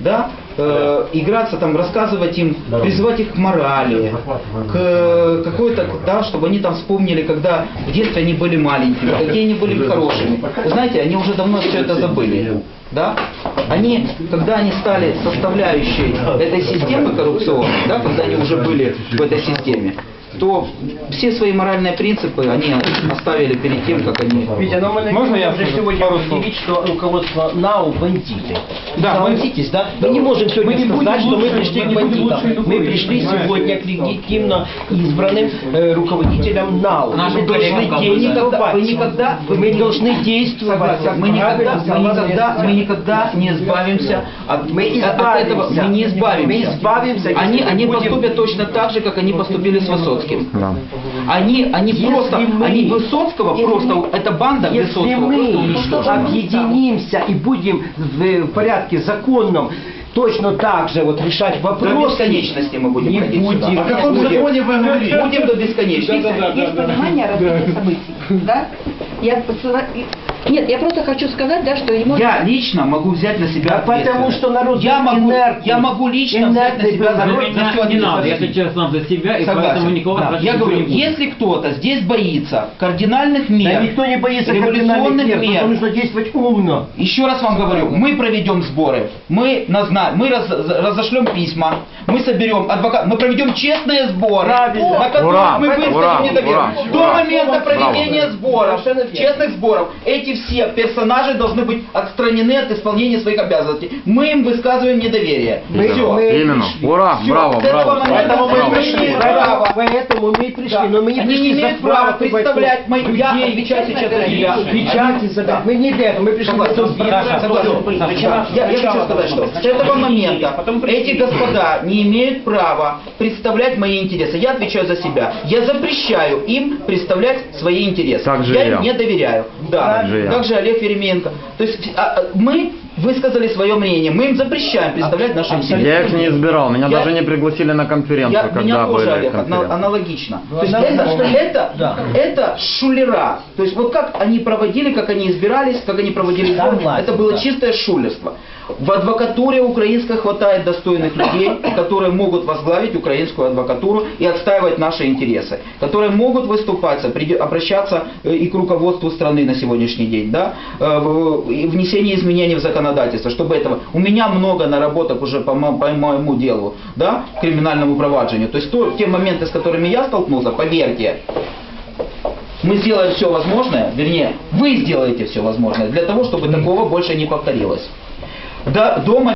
да, э, играться там, рассказывать им, призывать их к морали, к э, какой-то, да, чтобы они там вспомнили, когда в детстве они были маленькими, какие они были хорошими. Вы знаете, они уже давно все это забыли. Да? Они, когда они стали составляющей этой системы коррупционной, да, когда они уже были в этой системе, то все свои моральные принципы они оставили перед тем, как они... Витя, но мы Можно я уже сегодня пару объявить, что руководство НАУ бандиты. Да, мы- Согласитесь, да? Мы не можем сегодня мы не сказать, что мы лучше, пришли мы к бандитам. лучше Мы пришли понимаете? сегодня к легитимно избранным э, руководителям НАУ. Мы должны действовать. вы никогда, вы Мы должны действовать. Мы никогда, мы никогда, мы никогда не избавимся от, Мы от этого. избавимся. Мы не избавимся. Мы избавимся, Они, они будем- поступят точно так же, как они поступили с Высоцким. Да. Они, они Если просто, мы- они Высоцкого если просто, мы- эта банда Если Высоцкого мы просто объединимся и будем в, в порядке законном точно так же вот решать До вопросы, бесконечности мы будем не ходить сюда. будем. О каком Будем. законе вы говорите? Будем до бесконечности. есть понимание развития событий, да? Я Нет, я просто хочу сказать, да, что ему... Я лично могу взять на себя Да потому что народ я могу, я могу лично взять на себя народ. меня всю не надо, я ответственность. отвечаю сам за себя, и Согласен. поэтому никого Да. Я говорю, если кто-то здесь боится кардинальных мер, Да никто не боится революционных кардинальных мер, мер, потому нужно действовать умно. еще раз вам говорю, мы проведем сборы, мы, назна... мы раз- разошлем письма, мы соберем адвокат, мы проведем честные сборы, Правильно. на которых Ура! мы Ура! недоверие. До Ура! момента проведения сборов, честных сборов, эти все персонажи должны быть отстранены от исполнения своих обязанностей. Мы им высказываем недоверие. Мы- Все. мы- Именно. пришли. Ура, Всё, браво, с этого браво. момента Поэтому мы Браво. пришли, Имеют поэтому, мы и пришли, Да. но мы не Они пришли не имеют права представлять мои- я людей, отвечаю сейчас за. Печати Они- забрать. да. Мы не для этого, мы пришли Да. Я, я хочу сказать, что с этого момента эти господа не имеют права представлять мои интересы. Я отвечаю за себя. Я запрещаю им представлять свои интересы. Я им я. не доверяю. Да. Же и я. Также Олег Еременко. То есть а, а, мы высказали свое мнение. Мы им запрещаем представлять наши интересы. Я их не избирал, меня Я- даже не пригласили на конференцию, Я, когда меня тоже, были Олег, ана- конференции. аналогично. Ну, То есть это, это, Да. это шулера. То есть вот как они проводили, как они избирались, как они проводили это было да. чистое шулерство. В адвокатуре украинской хватает достойных людей, которые могут возглавить украинскую адвокатуру и отстаивать наши интересы, которые могут выступаться, приди- обращаться э, и к руководству страны на сегодняшний день, да, э, внесение изменений в законодательство, чтобы этого. У меня много наработок уже по, по моему делу, да, криминальному проваджению. То есть то, те моменты, с которыми я столкнулся, поверьте, мы сделаем все возможное, вернее, вы сделаете все возможное для того, чтобы такого больше не повторилось. До, до